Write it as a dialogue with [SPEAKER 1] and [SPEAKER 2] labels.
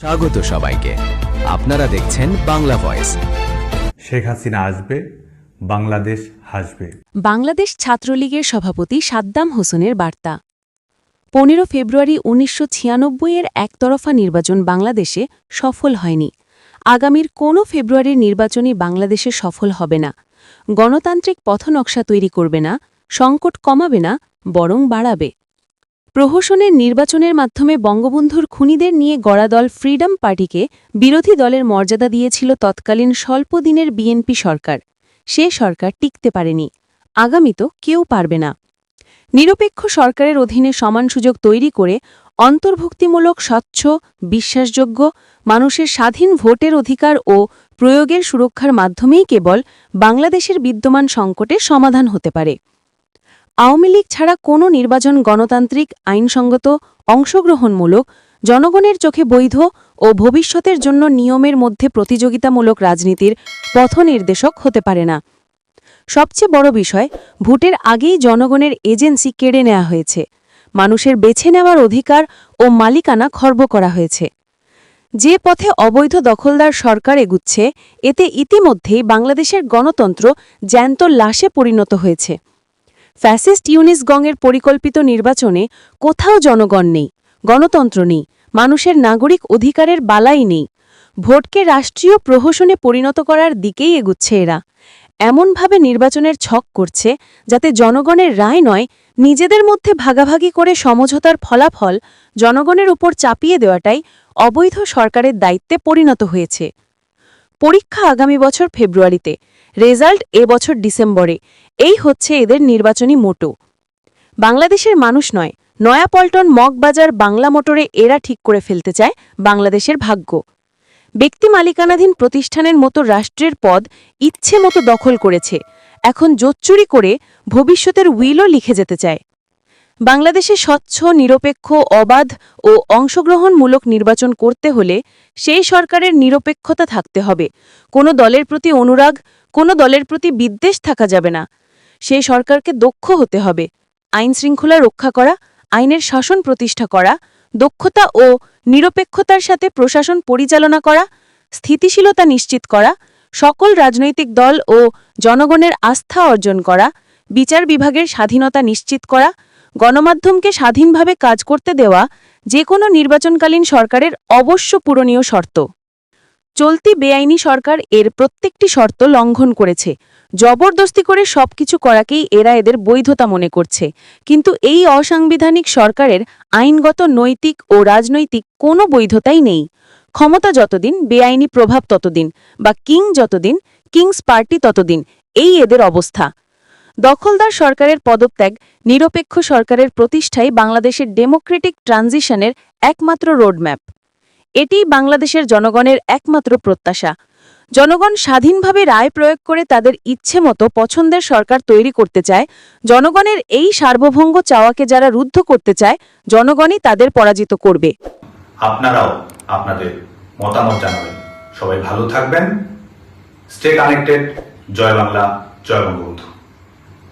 [SPEAKER 1] স্বাগত সবাইকে। আপনারা দেখছেন বাংলা ভয়েস।
[SPEAKER 2] শেখ হাসিনা আসবে বাংলাদেশ হাসবে।
[SPEAKER 3] বাংলাদেশ ছাত্রলীগের সভাপতি সাদ্দাম হোসেনের বার্তা। পনেরো ফেব্রুয়ারি উনিশশো ছিয়ানব্বই এর একতরফা নির্বাচন বাংলাদেশে সফল হয়নি। আগামীর কোনো ফেব্রুয়ারির নির্বাচনই বাংলাদেশে সফল হবে না। গণতান্ত্রিক পথনকশা তৈরি করবে না সংকট কমাবে না বরং বাড়াবে। প্রহসনের নির্বাচনের মাধ্যমে বঙ্গবন্ধুর খুনিদের নিয়ে গড়া দল ফ্রিডম পার্টিকে বিরোধী দলের মর্যাদা দিয়েছিল তৎকালীন স্বল্প দিনের বিএনপি সরকার। সে সরকার টিকতে পারেনি। আগামী তো কেউ পারবে না। নিরপেক্ষ সরকারের অধীনে সমান সুযোগ তৈরি করে অন্তর্ভুক্তিমূলক, স্বচ্ছ, বিশ্বাসযোগ্য, মানুষের স্বাধীন ভোটের অধিকার ও প্রয়োগের সুরক্ষার মাধ্যমেই কেবল বাংলাদেশের বিদ্যমান সংকটের সমাধান হতে পারে। আওয়ামী লীগ ছাড়া কোনো নির্বাচন গণতান্ত্রিক, আইনসঙ্গত, অংশগ্রহণমূলক, জনগণের চোখে বৈধ ও ভবিষ্যতের জন্য নিয়মের মধ্যে প্রতিযোগিতামূলক রাজনীতির পথনির্দেশক হতে পারে না। সবচেয়ে বড় বিষয়, ভোটের আগেই জনগণের এজেন্সি কেড়ে নেওয়া হয়েছে। মানুষের বেছে নেওয়ার অধিকার ও মালিকানা খর্ব করা হয়েছে। যে পথে অবৈধ দখলদার সরকার এগুচ্ছে, এতে ইতিমধ্যেই বাংলাদেশের গণতন্ত্র জ্যান্ত লাশে পরিণত হয়েছে। ফ্যাসিস্ট ইউনিসগংয়ের পরিকল্পিত নির্বাচনে কোথাও জনগণ নেই, গণতন্ত্র নেই, মানুষের নাগরিক অধিকারের বালাই নেই। ভোটকে রাষ্ট্রীয় প্রহসনে পরিণত করার দিকেই এগুচ্ছে এরা। এমনভাবে নির্বাচনের ছক করছে যাতে জনগণের রায় নয়, নিজেদের মধ্যে ভাগাভাগি করে সমঝোতার ফলাফল জনগণের উপর চাপিয়ে দেওয়াটাই অবৈধ সরকারের দায়িত্বে পরিণত হয়েছে। পরীক্ষা আগামী বছর ফেব্রুয়ারিতে, রেজাল্ট এ বছর ডিসেম্বরে। এই হচ্ছে এদের নির্বাচনী মোটো। বাংলাদেশের মানুষ নয়, নয়াপল্টন মগবাজার বাংলা মোটরে এরা ঠিক করে ফেলতে চায় বাংলাদেশের ভাগ্য। ব্যক্তি মালিকানাধীন প্রতিষ্ঠানের মতো রাষ্ট্রের পদ ইচ্ছে মতো দখল করেছে। এখন জোচ্চুরি করে ভবিষ্যতের উইলও লিখে যেতে চায়। বাংলাদেশে স্বচ্ছ, নিরপেক্ষ, অবাধ ও অংশগ্রহণমূলক নির্বাচন করতে হলে সেই সরকারের নিরপেক্ষতা থাকতে হবে। কোনো দলের প্রতি অনুরাগ, কোনো দলের প্রতি বিদ্বেষ থাকা যাবে না। সেই সরকারকে দক্ষ হতে হবে। আইন শৃঙ্খলা রক্ষা করা, আইনের শাসন প্রতিষ্ঠা করা, দক্ষতা ও নিরপেক্ষতার সাথে প্রশাসন পরিচালনা করা, স্থিতিশীলতা নিশ্চিত করা, সকল রাজনৈতিক দল ও জনগণের আস্থা অর্জন করা, বিচার বিভাগের স্বাধীনতা নিশ্চিত করা গণমাধ্যমকে স্বাধীনভাবে কাজ করতে দেওয়া যে কোনো নির্বাচনকালীন সরকারের অবশ্য পূরণীয় শর্ত। চলতি বেআইনি সরকার এর প্রত্যেকটি শর্ত লঙ্ঘন করেছে। জবরদস্তি করে সবকিছু করাকেই এরা এদের বৈধতা মনে করছে। কিন্তু এই অসাংবিধানিক সরকারের আইনগত, নৈতিক ও রাজনৈতিক কোনো বৈধতাই নেই। ক্ষমতা যতদিন, বেআইনি প্রভাব ততদিন বা কিং যতদিন, কিংস পার্টি ততদিন, এই এদের অবস্থা। দখলদার সরকারের পদত্যাগ, নিরপেক্ষ সরকারের প্রতিষ্ঠাই বাংলাদেশের ডেমোক্রেটিক ট্রানজিশনের একমাত্র রোডম্যাপ। এটিই বাংলাদেশের জনগণের একমাত্র প্রত্যাশা। জনগণ স্বাধীনভাবে রায় প্রয়োগ করে তাদের ইচ্ছে মতো পছন্দের সরকার তৈরি করতে চায়, জনগণের এই সার্বভৌম চাওয়াকে যারা রুদ্ধ করতে চায়, জনগণই তাদের পরাজিত করবে।
[SPEAKER 4] আপনারাও আপনাদের মতামত জানাবেন। সবাই ভালো থাকবেন। Stay connected. জয় বাংলা, জয় বঙ্গবন্ধু।